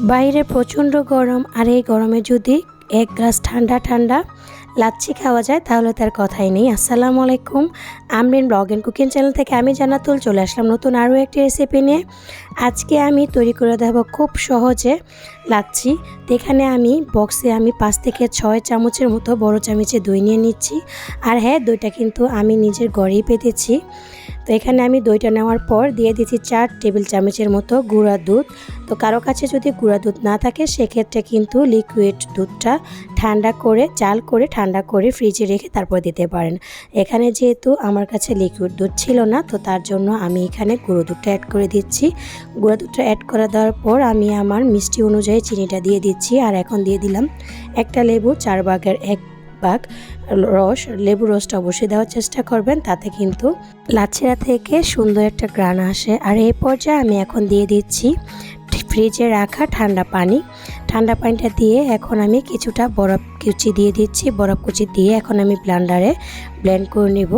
বাইরে প্রচণ্ড গরম, আর এই গরমে যদি এক গ্লাস ঠান্ডা ঠান্ডা লাচ্ছি খাওয়া যায়, তাহলে তার কথাই নেই। আসসালামু আলাইকুম, Amrin blog and cooking channel থেকে আমি জানাতুল চলে আসলাম নতুন আরও একটি রেসিপি নিয়ে। আজকে আমি তৈরি করে দেবো খুব সহজে লাচ্ছি। এখানে আমি বক্সে আমি পাঁচ থেকে ছয় চামচের মতো বড় চামচে দই নিয়ে নিচ্ছি। আর হ্যাঁ দইটা কিন্তু আমি নিজের গড়েই পেতেছি। তো এখানে আমি দইটা নেওয়ার পর দিয়ে দিচ্ছি চার টেবিল চামচের মতো গুঁড়া দুধ। তো কারও কাছে যদি গুঁড়া দুধ না থাকে, সেক্ষেত্রে কিন্তু লিকুইড দুধটা ঠান্ডা করে চাল করে, ঠান্ডা করে ফ্রিজে রেখে তারপর দিতে পারেন। এখানে যেহেতু আমার কাছে লিকুইড দুধ ছিল না, তো তার জন্য আমি এখানে গুঁড়ো দুধটা অ্যাড করে দিচ্ছি। গুঁড়ো দুধটা অ্যাড করে দেওয়ার পর আমি আমার মিষ্টি অনুযায়ী চিনিটা দিয়ে দিচ্ছি। আর এখন দিয়ে দিলাম একটা লেবু, চার ভাগের এক ভাগ রস, লেবু রসটা অবশ্যই দেওয়ার চেষ্টা করবেন, তাতে কিন্তু লাচ্ছিরা থেকে সুন্দর একটা গ্রান আসে। আর এই পর্যায়ে আমি এখন দিয়ে দিচ্ছি ফ্রিজে রাখা ঠান্ডা পানি। ঠান্ডা পানিটা দিয়ে এখন আমি কিছুটা বরফ কুচি দিয়ে দিচ্ছি। বরফ কুচি দিয়ে এখন আমি ব্লান্ডারে ব্লেন্ড করে নেব।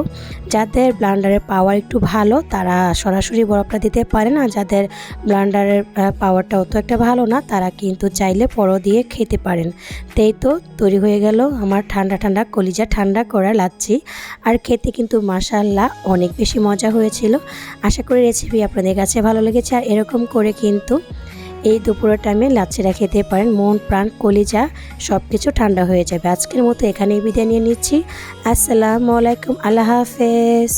যাদের ব্লান্ডারের পাওয়ার একটু ভালো, তারা সরাসরি বরফটা দিতে পারে না। যাদের ব্লান্ডারের পাওয়ারটা অত একটা ভালো না, তারা কিন্তু চাইলে পরো দিয়ে খেতে পারেন। তেই তো তৈরি হয়ে গেল আমার ঠান্ডা ঠান্ডা, কলিজা ঠান্ডা করা লাচ্ছি। আর খেতে কিন্তু মাসাল্লাহ অনেক বেশি মজা হয়েছিল। আশা করি রেসিপি আপনাদের কাছে ভালো লেগেছে, আর এরকম করে কিন্তু এই দুপুরের টাইমে লাচ্ছিরা খেতে পারেন। মন, প্রাণ, কলিজা সব কিছু ঠান্ডা হয়ে যাবে। আজকের মতো এখানেই বিদায় নিয়ে নিচ্ছি। আসসালামু আলাইকুম। আল্লাহ হাফেজ।